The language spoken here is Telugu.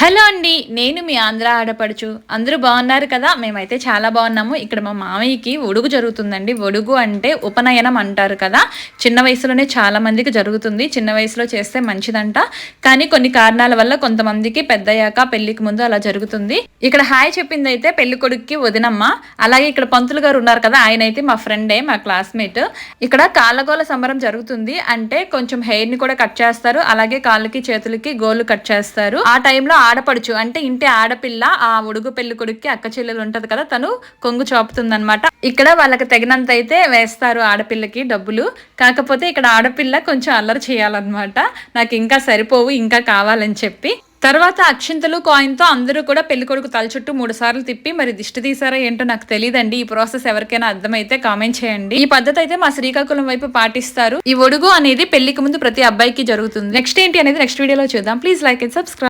హలో అండి నేను మీ ఆంధ్ర ఆడపడుచు. అందరూ బాగున్నారు కదా? మేమైతే చాలా బాగున్నాము. ఇక్కడ మా మామయ్యకి ఒడుగు జరుగుతుందండి. ఒడుగు అంటే ఉపనయనం అంటారు కదా? చిన్న వయసులోనే చాలా మందికి జరుగుతుంది. చిన్న వయసులో చేస్తే మంచిదంట. కానీ కొన్ని కారణాల వల్ల కొంతమందికి పెద్దయ్యాక పెళ్ళికి ముందు అలా జరుగుతుంది. ఇక్కడ హాయ్ చెప్పింది అయితే పెళ్ళి కొడుకుకి వదినమ్మ. అలాగే ఇక్కడ పంతులు గారు ఉన్నారు కదా? ఆయన అయితే మా ఫ్రెండే మా క్లాస్మేట్. ఇక్కడ కాళ్ళగోల సంబరం జరుగుతుంది. అంటే కొంచెం హెయిర్ని కూడా కట్ చేస్తారు. అలాగే కాళ్ళకి చేతులకి గోళ్ళు కట్ చేస్తారు. ఆ టైంలో ఆడపడుచు. అంటే ఇంటి ఆడపిల్ల ఆ ఉడుగు పెళ్ళి కొడుక్కి అక్క చెల్లెలు ఉంటది కదా తను కొంగు చాపుతుంది ఇక్కడ వాళ్ళకి తగినంత అయితే వేస్తారు ఆడపిల్లకి డబ్బులు. కాకపోతే ఇక్కడ ఆడపిల్ల కొంచెం అల్లరి చేయాలన్నమాట. నాకు ఇంకా సరిపోవు ఇంకా కావాలని చెప్పి. తర్వాత అక్షింతలు కాయిన్తో అందరూ కూడా పెళ్ళి కొడుకు తల చుట్టూ మూడు సార్లు తిప్పి మరి దిష్టి తీసారో ఏంటో నాకు తెలియదండి ఈ ప్రాసెస్ ఎవరికైనా అర్థమైతే కామెంట్ చేయండి. ఈ పద్ధతి అయితే మా శ్రీకాకుళం వైపు పాటిస్తారు. ఈ ఒడుగు అనేది పెళ్ళికి ముందు ప్రతి అబ్బాయికి జరుగుతుంది. నెక్స్ట్ ఏంటి అనేది నెక్స్ట్ వీడియోలో చూద్దాం. Please like and subscribe.